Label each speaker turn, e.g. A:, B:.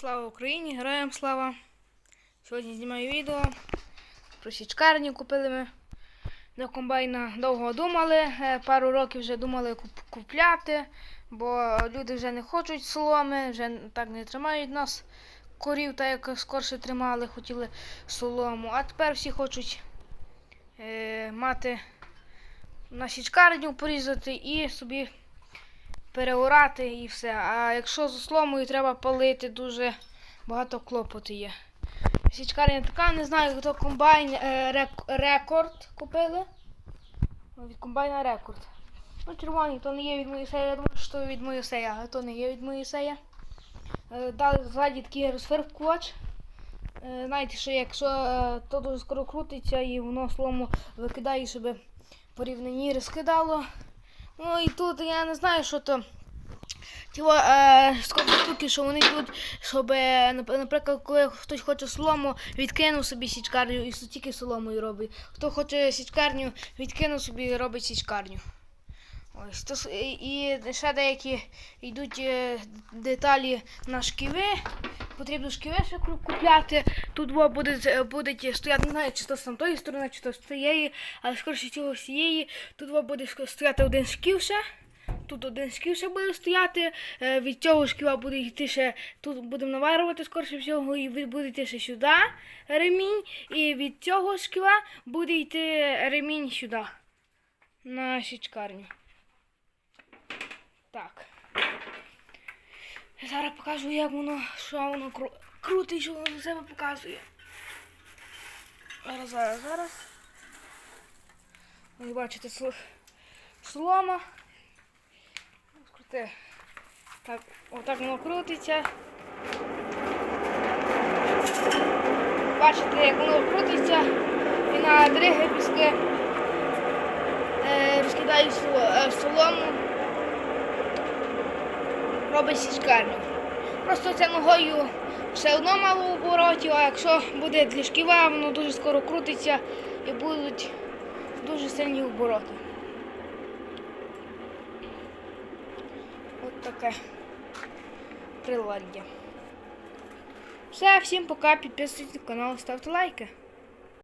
A: Слава Україні, героям слава! Сьогодні знімаю відео. Про січкарню купили ми до комбайна. Довго думали, е, пару років вже думали куп- купляти, бо люди вже не хочуть соломи, вже так не тримають нас корів, так як скорше тримали, хотіли солому. А тепер всі хочуть е, мати на січкарню порізати і собі переорати і все. А якщо з соломою треба палити, дуже багато клопоту є. Січкарня така, не знаю, хто комбайн е, рек- рекорд купили. Від комбайна рекорд. Ну, червоний, то не є від Моїсея, я думаю, що від Моїсея, але то не є від Моїсея. Е, Дали ззаді такий розферкувач. Е, Знаєте, що якщо е, то дуже скоро крутиться і воно слому викидає, щоб по рівнині розкидало. Ну і тут я не знаю, що то. Тіло е, скільки штуки, що вони тут, щоб, е, наприклад, коли хтось хоче солому, відкинув собі січкарню і тільки соломою робить. Хто хоче січкарню, відкинув собі і робить січкарню. Ось, то, і, і ще деякі йдуть е, деталі на шківи. Потрібно ще купляти. Тут буде, е, буде стояти, не знаю, чи то з тої сторони, чи то з цієї, але скоріше всього з цієї. Тут буде стояти один шків ще. Тут один шків ще буде стояти, е, від цього шківа буде йти ще, тут будемо наварювати скоріше всього, і буде йти ще сюди ремінь, і від цього шківа буде йти ремінь сюди, на січкарню. Так. Покажу, як воно, що воно кру- крутить, що воно себе показує. Зараз, зараз, зараз. Ви бачите сло- слома. Крути. Так, отак воно крутиться. Бачите, як воно крутиться. І на дриги піски е, розкидають е, солому. Робить січкарню. Просто це ногою все одно мало оборотів, а якщо буде для шківа, воно дуже скоро крутиться і будуть дуже сильні обороти. От таке приладдя. Все, всім пока, підписуйтесь на канал, ставте лайки.